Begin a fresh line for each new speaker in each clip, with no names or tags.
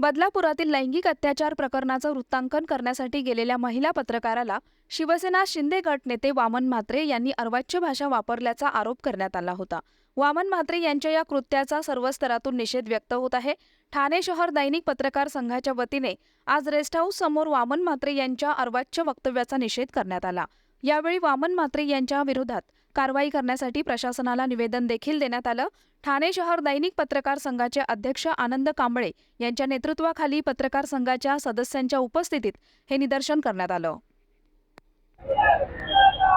बदलापुरातील लैंगिक अत्याचार प्रकरणाचं वृत्तांकन करण्यासाठी गेलेल्या महिला पत्रकाराला शिवसेना शिंदे गट नेते वामन म्हात्रे यांनी अर्वाच्य भाषा वापरल्याचा आरोप करण्यात आला होता. वामन म्हात्रे यांच्या या कृत्याचा सर्व स्तरातून निषेध व्यक्त होत आहे. ठाणे शहर दैनिक पत्रकार संघाच्या वतीने आज रेस्ट हाऊस समोर वामन म्हात्रे यांच्या अर्वाच्य वक्तव्याचा निषेध करण्यात आला. यावेळी वामन म्हात्रे यांच्या विरोधात कारवाई करण्यासाठी प्रशासनाला निवेदन देखील देण्यात आलं. ठाणे शहर दैनिक पत्रकार संघाचे अध्यक्ष आनंद कांबळे यांच्या नेतृत्वाखाली पत्रकार संघाच्या सदस्यांच्या उपस्थितीत हे निदर्शन करण्यात आलं.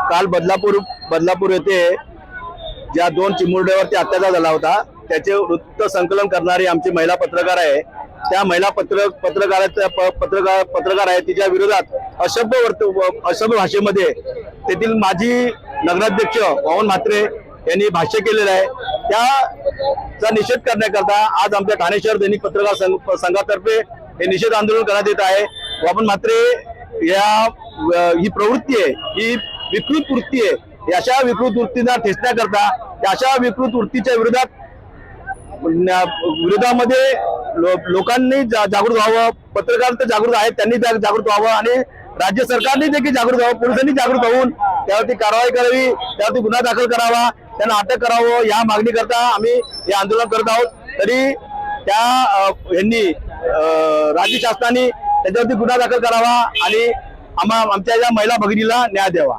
काल बदलापूर बदलापूर येथे ज्या दोन चिमुरड्यावरती अत्याचार झाला होता त्याचे वृत्त संकलन करणारी आमची महिला पत्रकार आहे. त्या महिला पत्र पत्रकाराच्या पत्रकार पत्रकार आहे तिच्या विरोधात अशब्द वर्त अशब्द भाषेमध्ये तेथील माझी नगराध्यक्ष पवन म्हात्रे यांनी भाष्य केलेलं आहे. त्याचा निषेध करण्याकरता आज आमच्या ठाणे शहर दैनिक पत्रकार संघ संघातर्फे हे निषेध आंदोलन करण्यात येत आहे. पवन म्हात्रे या ही प्रवृत्ती आहे ही विकृत वृत्ती आहे. अशा विकृत वृत्तींना ठेचण्याकरता अशा विकृत वृत्तीच्या विरोधात विरोधामध्ये लो- लोकांनी जा- जागृत व्हावं पत्रकार तर जागृत आहेत त्यांनी जा- जागृत व्हावं आणि राज्य सरकारने देखील जागृत व्हावं पोलिसांनी जागृत होऊन त्यावरती कारवाई करावी त्यावरती गुन्हा दाखल करावा त्यांना अटक करावं या मागणी करता आम्ही हे आंदोलन करत आहोत. तरी त्या यांनी राज्य शासनाने त्याच्यावरती गुन्हा दाखल करावा आणि आम्हा आमच्या या महिला भगिनीला न्याय द्यावा.